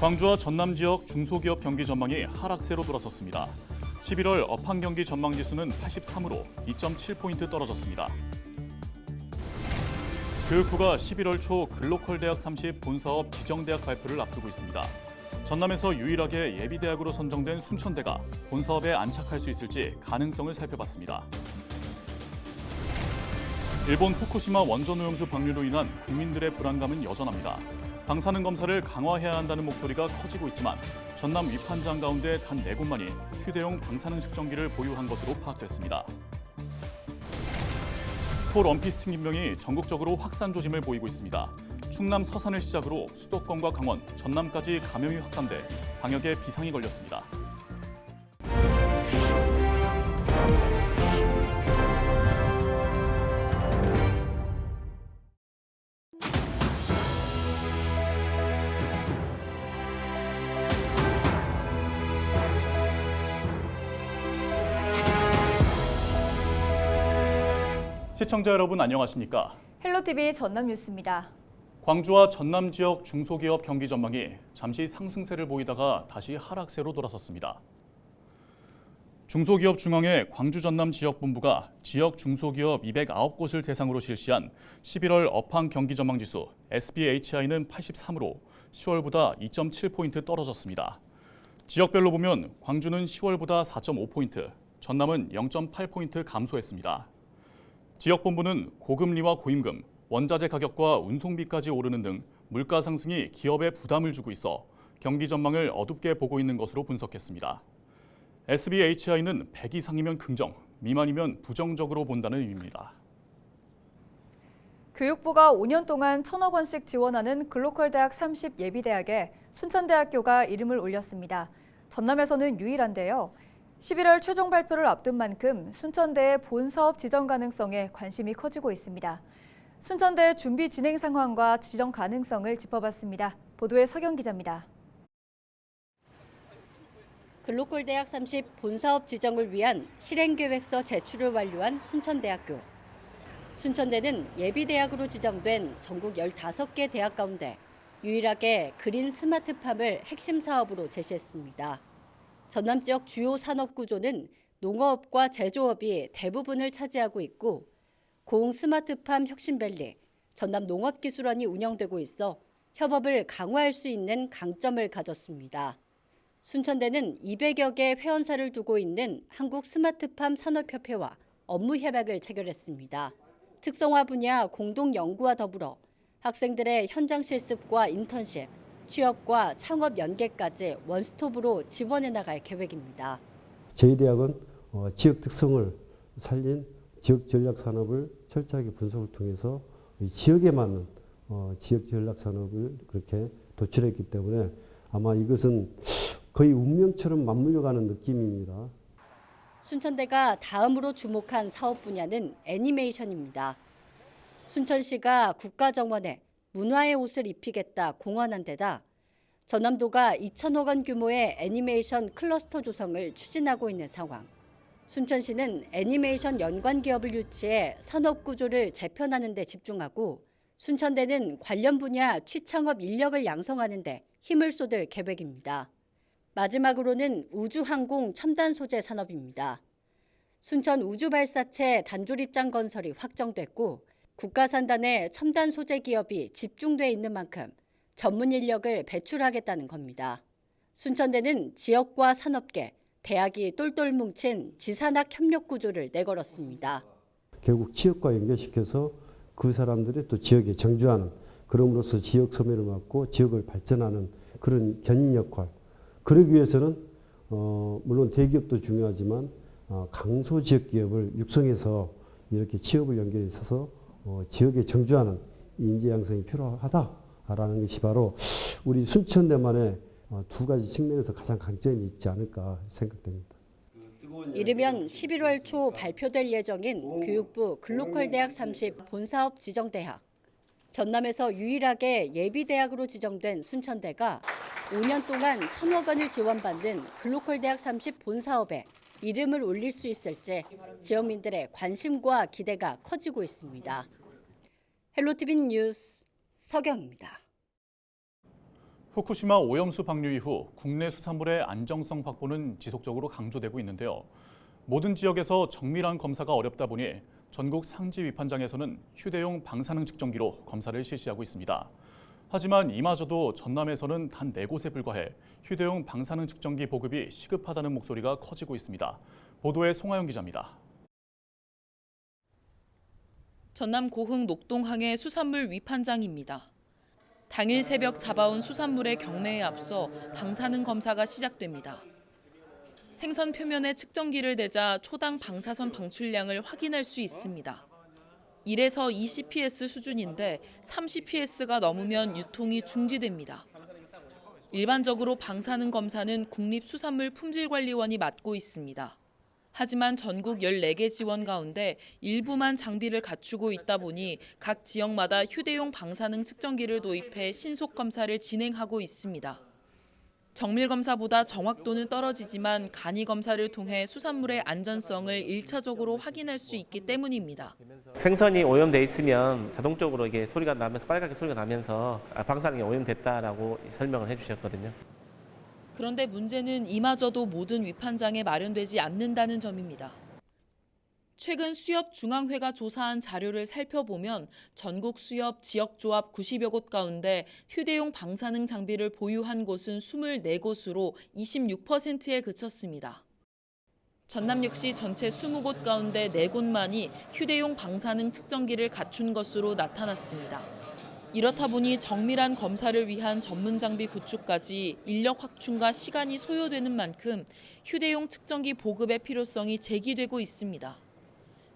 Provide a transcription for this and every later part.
광주와 전남 지역 중소기업 경기 전망이 하락세로 돌아섰습니다. 11월 업황 경기 전망 지수는 83으로 2.7포인트 떨어졌습니다. 교육부가 11월 초 글로컬 대학 30 본사업 지정 대학 발표를 앞두고 있습니다. 전남에서 유일하게 예비 대학으로 선정된 순천대가 본사업에 안착할 수 있을지 가능성을 살펴봤습니다. 일본 후쿠시마 원전 오염수 방류로 인한 국민들의 불안감은 여전합니다. 방사능 검사를 강화해야 한다는 목소리가 커지고 있지만 전남 위판장 가운데 단네 곳만이 휴대용 방사능 측정기를 보유한 것으로 파악됐습니다. 소 럼피스 팅진병이 전국적으로 확산 조짐을 보이고 있습니다. 충남 서산을 시작으로 수도권과 강원, 전남까지 감염이 확산돼 방역에 비상이 걸렸습니다. 시청자 여러분 안녕하십니까? 헬로티비 전남 뉴스입니다. 광주와 전남 지역 중소기업 경기 전망이 잠시 상승세를 보이다가 다시 하락세로 돌아섰습니다. 중소기업 중앙회 광주 전남 지역 본부가 지역 중소기업 209곳을 대상으로 실시한 11월 업황 경기 전망 지수 SBHI는 83으로 10월보다 2.7포인트 떨어졌습니다. 지역별로 보면 광주는 10월보다 4.5포인트, 전남은 0.8포인트 감소했습니다. 지역본부는 고금리와 고임금, 원자재 가격과 운송비까지 오르는 등 물가 상승이 기업에 부담을 주고 있어 경기 전망을 어둡게 보고 있는 것으로 분석했습니다. SBHI는 100 이상이면 긍정, 미만이면 부정적으로 본다는 의미입니다. 교육부가 5년 동안 천억 원씩 지원하는 글로컬 대학 30 예비대학에 순천대학교가 이름을 올렸습니다. 전남에서는 유일한데요. 11월 최종 발표를 앞둔 만큼 순천대의 본 사업 지정 가능성에 관심이 커지고 있습니다. 순천대 준비 진행 상황과 지정 가능성을 짚어봤습니다. 보도에 서경 기자입니다. 글로컬 대학 30 본사업 지정을 위한 실행계획서 제출을 완료한 순천대학교. 순천대는 예비대학으로 지정된 전국 15개 대학 가운데 유일하게 그린 스마트팜을 핵심 사업으로 제시했습니다. 전남 지역 주요 산업 구조는 농어업과 제조업이 대부분을 차지하고 있고 고흥 스마트팜 혁신밸리, 전남 농업기술원이 운영되고 있어 협업을 강화할 수 있는 강점을 가졌습니다. 순천대는 200여 개 회원사를 두고 있는 한국 스마트팜 산업협회와 업무 협약을 체결했습니다. 특성화 분야 공동 연구와 더불어 학생들의 현장 실습과 인턴십, 취업과 창업 연계까지 원스톱으로 지원해 나갈 계획입니다. 저희 대학은 어, 지역 특성을 살린 지역 전략 산업을 철저하게 분석을 통해서 이 지역에 맞는 어, 지역 전략 산업을 그렇게 도출했기 때문에 아마 이것은 거의 운명처럼 맞물려가는 느낌입니다. 순천대가 다음으로 주목한 사업 분야는 애니메이션입니다. 순천시가 국가정원에 문화의 옷을 입히겠다 공언한 데다 전남도가 2천억 원 규모의 애니메이션 클러스터 조성을 추진하고 있는 상황. 순천시는 애니메이션 연관 기업을 유치해 산업 구조를 재편하는 데 집중하고 순천대는 관련 분야 취창업 인력을 양성하는 데 힘을 쏟을 계획입니다. 마지막으로는 우주항공 첨단 소재 산업입니다. 순천 우주발사체 단조립장 건설이 확정됐고 국가산단에 첨단 소재 기업이 집중돼 있는 만큼 전문 인력을 배출하겠다는 겁니다. 순천대는 지역과 산업계, 대학이 똘똘 뭉친 지산학 협력 구조를 내걸었습니다. 결국 지역과 연결시켜서 그 사람들이 또 지역에 정주하는 그럼으로써 지역 소멸을 막고 지역을 발전하는 그런 견인 역할. 그러기 위해서는 어, 물론 대기업도 중요하지만 어, 강소 지역 기업을 육성해서 이렇게 취업을 연결해서 어, 지역에 정주하는 인재 양성이 필요하다라는 것이 바로 우리 순천대만의 어, 두 가지 측면에서 가장 강점이 있지 않을까 생각됩니다. 이르면 11월 초 발표될 예정인 교육부 글로컬 대학 30 본사업 지정 대학. 전남에서 유일하게 예비 대학으로 지정된 순천대가 5년 동안 천억 원을 지원받는 글로컬 대학 30 본사업에 이름을 올릴 수 있을지 지역민들의 관심과 기대가 커지고 있습니다. 헬로티비 뉴스 서경입니다. 후쿠시마 오염수 방류 이후 국내 수산물의 안정성 확보는 지속적으로 강조되고 있는데요. 모든 지역에서 정밀한 검사가 어렵다 보니 전국 상지 위판장에서는 휴대용 방사능 측정기로 검사를 실시하고 있습니다. 하지만 이마저도 전남에서는 단네 곳에 불과해 휴대용 방사능 측정기 보급이 시급하다는 목소리가 커지고 있습니다. 보도에 송하영 기자입니다. 전남 고흥 녹동항의 수산물 위판장입니다. 당일 새벽 잡아온 수산물의 경매에 앞서 방사능 검사가 시작됩니다. 생선 표면에 측정기를 대자 초당 방사선 방출량을 확인할 수 있습니다. 1에서 20ps 수준인데 30ps가 넘으면 유통이 중지됩니다. 일반적으로 방사능 검사는 국립수산물품질관리원이 맡고 있습니다. 하지만 전국 14개 지원 가운데 일부만 장비를 갖추고 있다 보니 각 지역마다 휴대용 방사능 측정기를 도입해 신속 검사를 진행하고 있습니다. 정밀 검사보다 정확도는 떨어지지만 간이 검사를 통해 수산물의 안전성을 1차적으로 확인할 수 있기 때문입니다. 생선이 오염돼 있으면 자동적으로 이게 소리가 나면서 빨갛게 소리가 나면서 아, 방사능이 오염됐다라고 설명을 해 주셨거든요. 그런데 문제는 이마저도 모든 위판장에 마련되지 않는다는 점입니다. 최근 수협 중앙회가 조사한 자료를 살펴보면 전국 수협 지역조합 90여 곳 가운데 휴대용 방사능 장비를 보유한 곳은 24곳으로 26%에 그쳤습니다. 전남 역시 전체 20곳 가운데 4곳만이 휴대용 방사능 측정기를 갖춘 것으로 나타났습니다. 이렇다 보니 정밀한 검사를 위한 전문 장비 구축까지 인력 확충과 시간이 소요되는 만큼 휴대용 측정기 보급의 필요성이 제기되고 있습니다.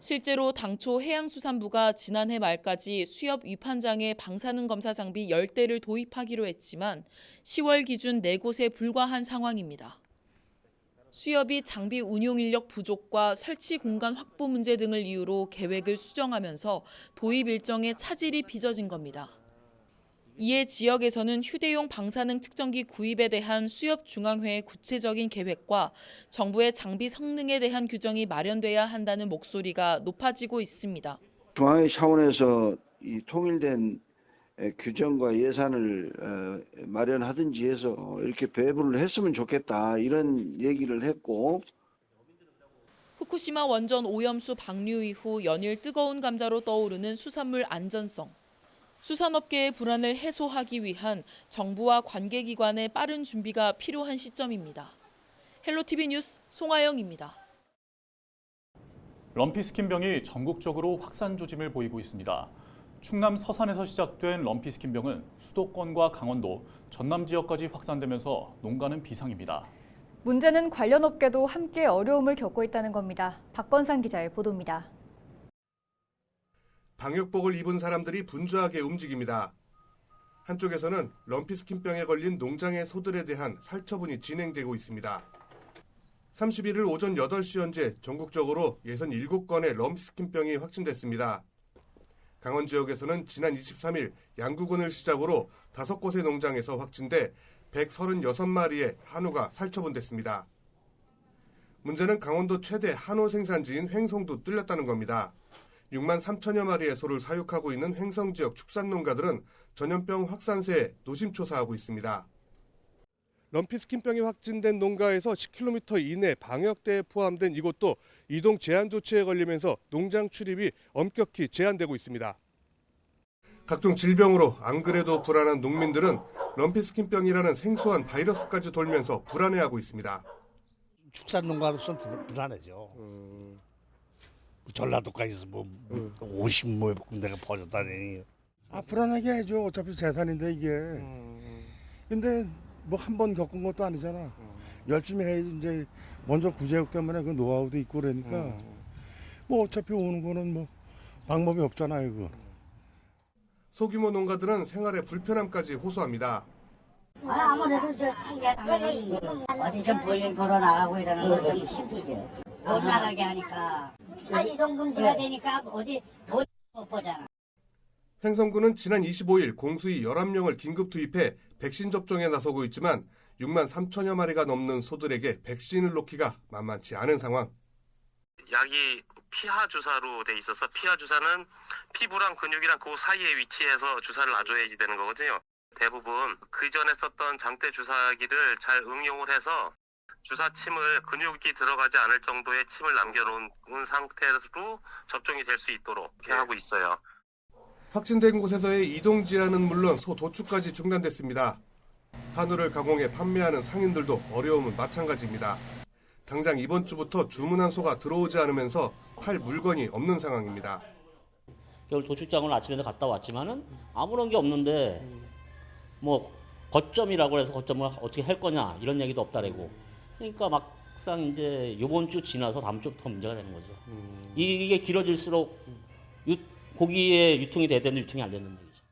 실제로 당초 해양수산부가 지난해 말까지 수협 위판장에 방사능 검사 장비 10대를 도입하기로 했지만 10월 기준 4곳에 불과한 상황입니다. 수협이 장비 운용 인력 부족과 설치 공간 확보 문제 등을 이유로 계획을 수정하면서 도입 일정에 차질이 빚어진 겁니다. 이에 지역에서는 휴대용 방사능 측정기 구입에 대한 수협 중앙회의 구체적인 계획과 정부의 장비 성능에 대한 규정이 마련돼야 한다는 목소리가 높아지고 있습니다. 중앙회 차원에서 이 통일된 에, 규정과 예산을 어, 마련하든지 해서 이렇게 배분을 했으면 좋겠다 이런 얘기를 했고 후쿠시마 원전 오염수 방류 이후 연일 뜨거운 감자로 떠오르는 수산물 안전성. 수산업계의 불안을 해소하기 위한 정부와 관계기관의 빠른 준비가 필요한 시점입니다. 헬로티비 뉴스 송하영입니다. 럼피스킨병이 전국적으로 확산 조짐을 보이고 있습니다. 충남 서산에서 시작된 럼피스킨병은 수도권과 강원도, 전남 지역까지 확산되면서 농가는 비상입니다. 문제는 관련 업계도 함께 어려움을 겪고 있다는 겁니다. 박건상 기자의 보도입니다. 방역복을 입은 사람들이 분주하게 움직입니다. 한쪽에서는 럼피스킨병에 걸린 농장의 소들에 대한 살처분이 진행되고 있습니다. 31일 오전 8시 현재 전국적으로 67건의 럼피스킨병이 확진됐습니다. 강원 지역에서는 지난 23일 양구군을 시작으로 5곳의 농장에서 확진돼 136마리의 한우가 살처분됐습니다. 문제는 강원도 최대 한우 생산지인 횡성도 뚫렸다는 겁니다. 6만 3천여 마리의 소를 사육하고 있는 횡성 지역 축산 농가들은 전염병 확산세에 노심초사하고 있습니다. 럼피스킨병이 확진된 농가에서 10km 이내 방역대에 포함된 이곳도 이동 제한 조치에 걸리면서 농장 출입이 엄격히 제한되고 있습니다. 각종 질병으로 안 그래도 불안한 농민들은 럼피스킨병이라는 생소한 바이러스까지 돌면서 불안해하고 있습니다. 축산 농가로서는 불- 불안하죠. 전라도까지 뭐 50뭐 군데가 퍼졌다니. 아 불안하게 해줘. 어차피 재산인데 이게. 근데 뭐 한 번 겪은 것도 아니잖아. 열심히 해야지 이제 먼저 구제역 때문에 그 노하우도 있고 그러니까. 뭐 어차피 오는 거는 뭐 방법이 없잖아요 그거. 소규모 농가들은 생활에 불편함까지 호소합니다. 아, 아무래도 저 어디 좀 볼일 보러 나가고 이러는 건좀 힘들죠. 못 나가게 하니까. 아, 이동 금지가 되니까 어디 볼못 보잖아. 횡성군은 지난 25일 공수위 11명을 긴급 투입해 백신 접종에 나서고 있지만 6만 3천여 마리가 넘는 소들에게 백신을 놓기가 만만치 않은 상황. 약이 피하 주사로 돼 있어서 피하 주사는 피부랑 근육이랑 그 사이에 위치해서 주사를 놔줘야지 되는 거거든요. 대부분 그 전에 썼던 장대 주사기를 잘 응용을 해서 주사 침을 근육이 들어가지 않을 정도의 침을 남겨놓은 상태로 접종이 될 수 있도록 이렇게 하고 있어요. 확진된 곳에서의 이동 제한은 물론 소 도축까지 중단됐습니다. 한우를 가공해 판매하는 상인들도 어려움은 마찬가지입니다. 당장 이번 주부터 주문한 소가 들어오지 않으면서 팔 물건이 없는 상황입니다. 겨울 도축장을 아침에 갔다 왔지만은 아무런 게 없는데 뭐 거점이라고 해서 거점을 어떻게 할 거냐 이런 얘기도 없다래고 그러니까 막상 이제 요번 주 지나서 다음 주부터 문제가 되는 거죠. 이- 이게 길어질수록 유, 고기의 유통이 돼야 되는데 유통이 안 되는 얘기죠.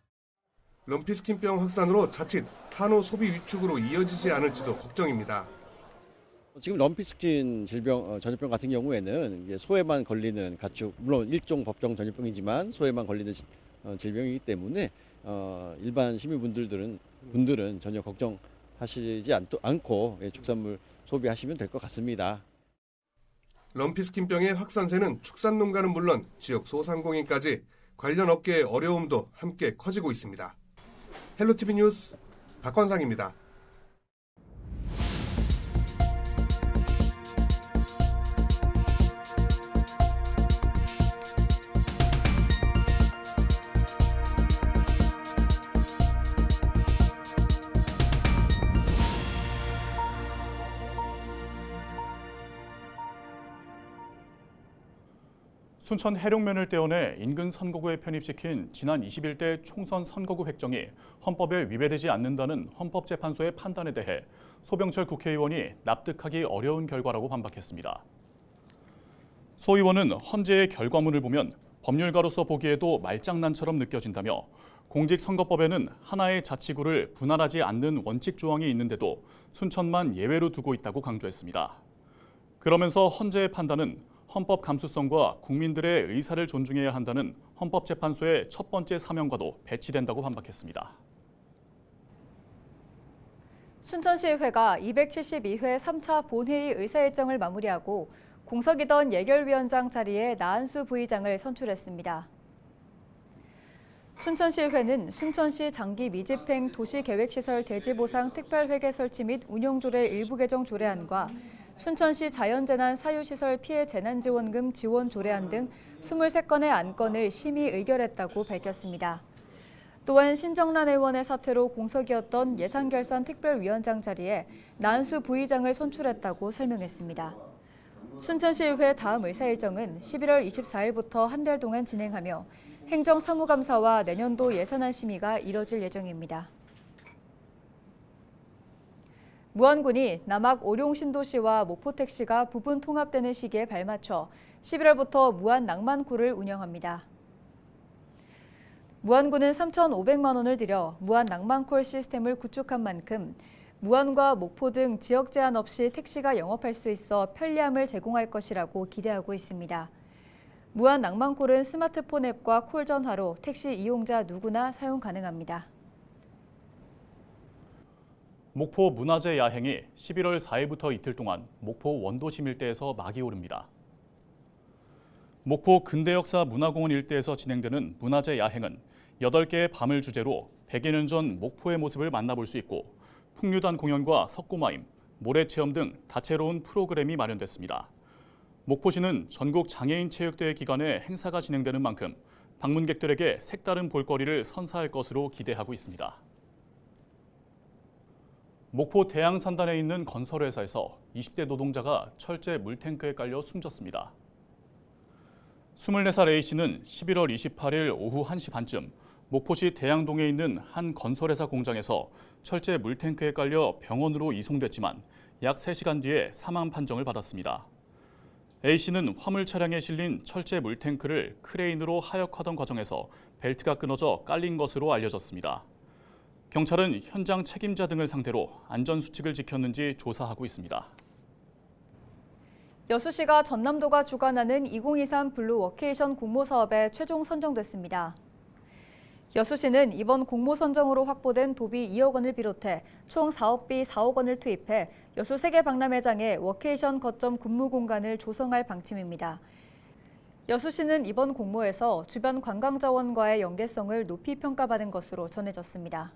럼피스킨병 확산으로 자칫 한우 소비 위축으로 이어지지 않을지도 걱정입니다. 지금 럼피스킨 질병 어, 전염병 같은 경우에는 소에만 걸리는 가축 물론 일종 법정 전염병이지만 소에만 걸리는 시- 어, 질병이기 때문에 어, 일반 시민분들은 분들은 전혀 걱정하시지 않, 않고 예, 축산물 소비하시면 될 것 같습니다. 럼피스킨병의 확산세는 축산농가는 물론 지역 소상공인까지 관련 업계의 어려움도 함께 커지고 있습니다. 헬로티비 뉴스 박관상입니다. 순천 해룡면을 떼어내 인근 선거구에 편입시킨 지난 21대 총선 선거구 획정이 헌법에 위배되지 않는다는 헌법재판소의 판단에 대해 소병철 국회의원이 납득하기 어려운 결과라고 반박했습니다. 소 의원은 헌재의 결과문을 보면 법률가로서 보기에도 말장난처럼 느껴진다며 공직선거법에는 하나의 자치구를 분할하지 않는 원칙 조항이 있는데도 순천만 예외로 두고 있다고 강조했습니다. 그러면서 헌재의 판단은 헌법 감수성과 국민들의 의사를 존중해야 한다는 헌법재판소의 첫 번째 사명과도 배치된다고 반박했습니다. 순천시의회가 272회 3차 본회의 의사일정을 마무리하고 공석이던 예결위원장 자리에 나한수 부의장을 선출했습니다. 순천시의회는 순천시 장기 미집행 도시계획시설 대지보상 특별회계 설치 및 운영조례 일부 개정 조례안과 순천시 자연재난 사유시설 피해 재난지원금 지원 조례안 등 23건의 안건을 심의 의결했다고 밝혔습니다. 또한 신정란 의원의 사퇴로 공석이었던 예산결산 특별위원장 자리에 나한수 부의장을 선출했다고 설명했습니다. 순천시의회 다음 의사 일정은 11월 24일부터 한 달 동안 진행하며 행정사무감사와 내년도 예산안 심의가 이뤄질 예정입니다. 무안군이 남학 오룡신도시와 목포택시가 부분 통합되는 시기에 발맞춰 11월부터 무안 낭만코를 운영합니다. 무안군은 3,500만 원을 들여 무안 낭만콜 시스템을 구축한 만큼 무안과 목포 등 지역 제한 없이 택시가 영업할 수 있어 편리함을 제공할 것이라고 기대하고 있습니다. 무안 낭만콜은 스마트폰 앱과 콜 전화로 택시 이용자 누구나 사용 가능합니다. 목포 문화재 야행이 11월 4일부터 이틀 동안 목포 원도심 일대에서 막이 오릅니다. 목포 근대역사 문화공원 일대에서 진행되는 문화재 야행은 8개의 밤을 주제로 100여 년 전 목포의 모습을 만나볼 수 있고 풍류단 공연과 석고마임, 모래체험 등 다채로운 프로그램이 마련됐습니다. 목포시는 전국 장애인 체육대회 기간에 행사가 진행되는 만큼 방문객들에게 색다른 볼거리를 선사할 것으로 기대하고 있습니다. 목포 대양 산단에 있는 건설회사에서 20대 노동자가 철제 물탱크에 깔려 숨졌습니다. 24살 A씨는 11월 28일 오후 1시 반쯤 목포시 대양동에 있는 한 건설회사 공장에서 철제 물탱크에 깔려 병원으로 이송됐지만 약 3시간 뒤에 사망 판정을 받았습니다. A씨는 화물 차량에 실린 철제 물탱크를 크레인으로 하역하던 과정에서 벨트가 끊어져 깔린 것으로 알려졌습니다. 경찰은 현장 책임자 등을 상대로 안전 수칙을 지켰는지 조사하고 있습니다. 여수시가 전남도가 주관하는 2023 블루 워케이션 공모 사업에 최종 선정됐습니다. 여수시는 이번 공모 선정으로 확보된 도비 2억 원을 비롯해 총 사업비 4억 원을 투입해 여수 세계 박람회장에 워케이션 거점 근무 공간을 조성할 방침입니다. 여수시는 이번 공모에서 주변 관광 자원과의 연계성을 높이 평가받은 것으로 전해졌습니다.